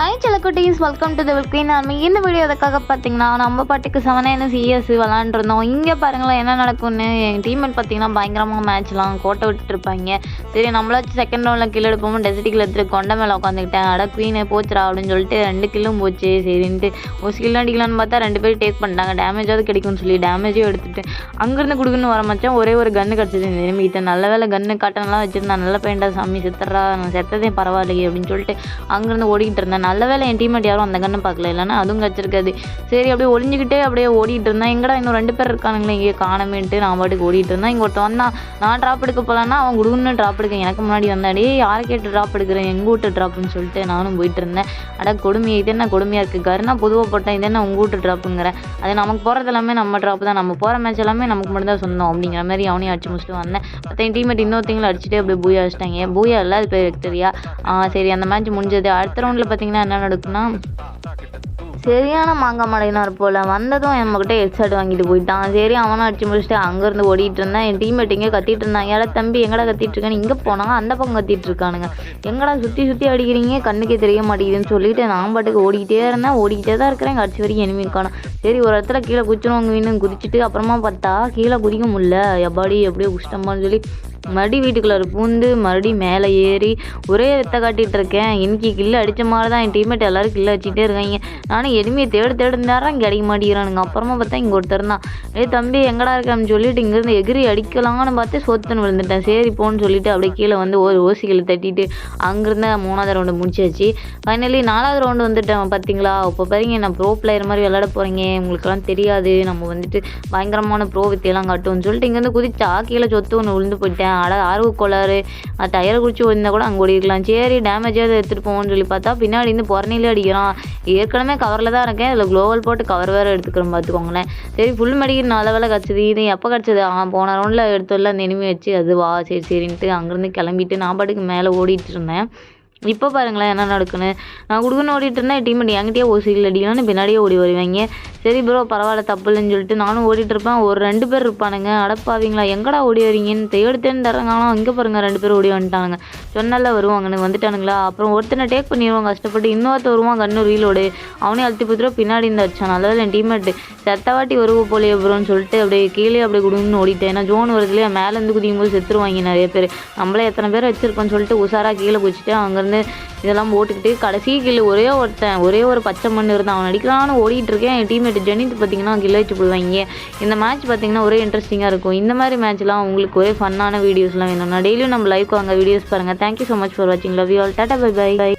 Hi செலக்குட்டீஸ் welcome to the Wilkin army இந்த video எதுக்காக பார்த்தீங்கன்னா நம்ம பாட்டுக்கு செவனே சிஎஸ் விளாண்டுருந்தோம் இங்கே பாருங்களேன் என்ன நடக்கும்னு. என் டீம்மேட் பார்த்தீங்கன்னா பயங்கரமாக மேட்ச்லாம் கோட்டை விட்டுட்டுருப்பாங்க சரி நம்மளாச்சும் செகண்ட் ரவுண்டில் கீழே எடுப்போம் டெசிட்டிக்கில் எடுத்துகிட்டு கொண்ட மேலே உட்காந்துக்கிட்டேன். அட குவீனே போச்சுடா அப்படின்னு சொல்லிட்டு ரெண்டு கில்லும் போச்சு. சரின்ட்டு ஒரு ஸ்கில் அடிக்கலான்னு பார்த்தா ரெண்டு பேரும் டேக் பண்ணிட்டாங்க. டேமேஜாவது கிடைக்கும்னு சொல்லி டேமேஜும் எடுத்துட்டு அங்கேருந்து கொடுக்குன்னு வர மச்சான் ஒரே ஒரு கன்று கிடச்சிது. இந்த எனிமிகிட்ட நல்ல வேலை கன்று காட்டனெல்லாம் வச்சுருந்தேன் நல்ல பெயிண்டா சாமி செத்துறா நான் செத்ததே பரவாயில்லையே அப்படின்னு சொல்லிட்டு அங்கேருந்து ஓடிக்கிட்டு இருந்தேன். நல்ல வேலை என் டீம்மேட் யாரும் அந்த கண்ணை பார்க்கல. இல்லைன்னா அதுவும் கிடச்சிருக்காது. சரி அப்படியே ஒளிஞ்சிக்கிட்டே அப்படியே ஓடிட்டு இருந்தேன் எங்கடா இன்னும் ரெண்டு பேர் இருக்கானுங்களே இங்கே காணமேன்ட்டு நான் பாட்டுக்கு ஓடிட்டு இருந்தேன் இங்கே ஒருத்தன் வந்தான். நான் ட்ராப் எடுக்க போகலான்னா அவன் குடுன்னு ட்ராப் எடுக்க எனக்கு முன்னாடி வந்தாடி யாரை கேட்டு ட்ராப் எடுக்கிறேன்? எங்கள் வீட்டு ட்ராப்னு சொல்லிட்டு நானும் போயிட்டு இருந்தேன். அட கொடுமை இது என்ன கொடுமையாக இருக்குது கருணா பொதுவாக போட்டேன் இது என்ன உங்கள் வீட்டு ட்ராப்புங்கிறேன் அது நமக்கு போகிறது எல்லாமே நம்ம ட்ராப் தான். நம்ம போகிற மேட்ச் எல்லாமே நமக்கு மட்டும் தான் சொந்தம். அப்படிங்கிற மாதிரி அவனையும் அடிச்சு முடிச்சுட்டு வந்தேன். மற்ற என் டீம்மேட் இன்னொருத்தங்களும் அடிச்சுட்டு அப்படியே பூயா அடிச்சிட்டாங்க. பூயா இல்லை அது பேர் விக்டரியா சரி அந்த மேட்ச் முடிஞ்சது. அடுத்த ரவுண்டில் பார்த்தீங்கன்னா என்ன நடக்குன்னா சரியான மாங்காய் மடையினார் போல் வந்ததும் நம்மக்கிட்ட ஹெட்செட் வாங்கிட்டு போயிட்டான். சரி அவனும் அடிச்சு முடிச்சுட்டு அங்கேருந்து ஓடிட்டு இருந்தான். என் டீம்மேட் இங்கே கத்திட்டு இருந்தாங்க. ஏடா தம்பி எங்கடா கத்திட்டு இருக்கான்னு இங்கே போனாங்க அந்த பக்கம் கத்திட்டு இருக்கானுங்க. எங்கடா சுற்றி சுற்றி அடிக்கிறீங்க? கண்ணுக்கே தெரிய மாட்டேங்குதுன்னு சொல்லிட்டு நான் பாட்டுக்கு ஓடிக்கிட்டே இருந்தேன். ஓடிக்கிட்டே தான் இருக்கிறேன். கடைசி வரைக்கும் எனிமி காணும் சரி ஒரு இடத்துல கீழே குச்சிருவாங்க வீணுன்னு குதிச்சுட்டு அப்புறமா பார்த்தா கீழே குதிக்க முடியல. எப்பாடி எப்படியோ குஷ்டமான்னு சொல்லி மறுபடி வீட்டுக்குள்ளார பூந்து மறுபடியும் மேலே ஏறி ஒரே வித்த காட்டிகிட்டு இருக்கேன். இன்னைக்கு கில்லு அடித்த மாதிரி தான் என் டீம்மேட் எல்லோரும் கில்லு வச்சுட்டே இருக்காங்க. நானும் எதுவுமே தேடு தேடு நேரம் இங்கே அடிக்க மாட்டேங்கிறானுங்க. அப்புறமா பார்த்தா இங்கே ஒருத்தர் தான். ஏ தம்பி எங்கடா இருக்கான்னு சொல்லிட்டு இங்கேருந்து எகிரி அடிக்கலாம்னு பார்த்து சொத்துன்னு விழுந்துட்டேன். சரி போன்னு சொல்லிட்டு அப்படியே கீழே வந்து ஒரு ஓசிகளை தட்டிட்டு அங்கேருந்து மூணாவது ரவுண்டு முடிச்சாச்சு. ஃபைனலி நாலாவது ரவுண்டு வந்துட்டேன் பார்த்தீங்களா இப்போ பாருங்க நான் ப்ரோ பிளேயர் மாதிரி விளையாட போகிறீங்க உங்களுக்கெல்லாம் தெரியாது. நம்ம வந்துட்டு பயங்கரமான ப்ரோ வித்தியெல்லாம் காட்டுவோம்னு சொல்லிட்டு இங்கேருந்து குதிச்சா கீழே சொத்து ஒன்று விழுந்து போயிட்டேன். அட ஆர்வ கோளாறு டயர் குடிச்சு வந்தால் கூட அங்கே ஓடிருக்கலாம். சரி டேமேஜாக எடுத்துகிட்டு போவோம்னு சொல்லி பார்த்தா பின்னாடி இருந்து புறநிலே அடிக்கிறான். ஏற்கனவே கவரில் தான் இருக்கேன். இதில் க்ளோவல் போட்டு கவர் வேறு எடுத்துக்கிறோம் பார்த்துக்கோங்களேன். சரி ஃபுல் மெடிக்கல் நல்ல வேலை கிடச்சிது. இது எப்போ கிடச்சது? ஆ போன ரவுண்டில் எடுத்துல அந்த இனிமே வச்சு அது வா சரி சரின்ட்டு அங்கேருந்து கிளம்பிட்டு நான் பாட்டுக்கு மேலே ஓடிட்டு இருந்தேன். இப்போ பாருங்களேன் என்ன நடக்குன்னு. நான் குடுக்குன்னு ஓடிட்டு இருந்தேன் டீம் என்கிட்டயே ஒரு சீல் அடிக்கலாம்னு பின்னாடியே ஓடி வருவாங்க. சரி ப்ரோ பரவாயில்ல தப்பு இல்லைன்னு சொல்லிட்டு நானும் ஓடிட்டு இருப்பேன். ஒரு ரெண்டு பேர் இருப்பானுங்க. அடப்பாவீங்களா எங்கடா ஓடி வரீங்கன்னு தேடு தேடி ஆனால் இங்கே பாருங்க ரெண்டு பேர் ஓடி வந்துட்டானுங்க. சொன்னால வருவாங்கன்னு வந்துட்டானுங்களா? அப்புறம் ஒருத்தனை டேக் பண்ணிடுவான் கஷ்டப்பட்டு இன்னொருத்த வருவான் கண்ணு ரீலோடு அவனே அழுத்தி புத்துற பின்னாடி இருந்து அடிச்சான். நல்லதில்ல என் டீம்மேட்டு செத்த வாட்டி வருவ போலே ப்ரோன்னு சொல்லிட்டு அப்படியே கீழே அப்படியே குடுங்கன்னு ஓடிட்டேன். ஏன்னா ஜோன் வருது இல்லையா மேலேருந்து குதிக்கும் போது செத்துருவாங்க நிறைய பேர். நம்மளே எத்தனை பேர் வச்சிருக்கோம்னு சொல்லிட்டு உஷாராக கீழே குச்சிட்டு அங்கேருந்து இதெல்லாம் போட்டுக்கிட்டு கடைசி கில்லு ஒரே ஒருத்தன் ஒரே ஒரு பச்சை மண் இருந்தான். அவன் அடிக்கலாம்னு ஓடிட்டு இருக்கேன். என் டீம்மேட் ஜெனித் பார்த்தீங்கன்னா கில்ல வச்சு போடுவாங்க. இந்த மேட்ச் பார்த்தீங்கன்னா ஒரே இன்ட்ரெஸ்டிங்காக இருக்கும். இந்த மாதிரி மேட்ச்லாம் உங்களுக்கு ஒரே ஃபன்னான வீடியோஸ்லாம் வேணும்னா டெய்லியும் நம்ம லைவ் வாங்க வீடியோஸ் பாருங்கள் thank you so much for வாட்சிங் love you all tata bye bye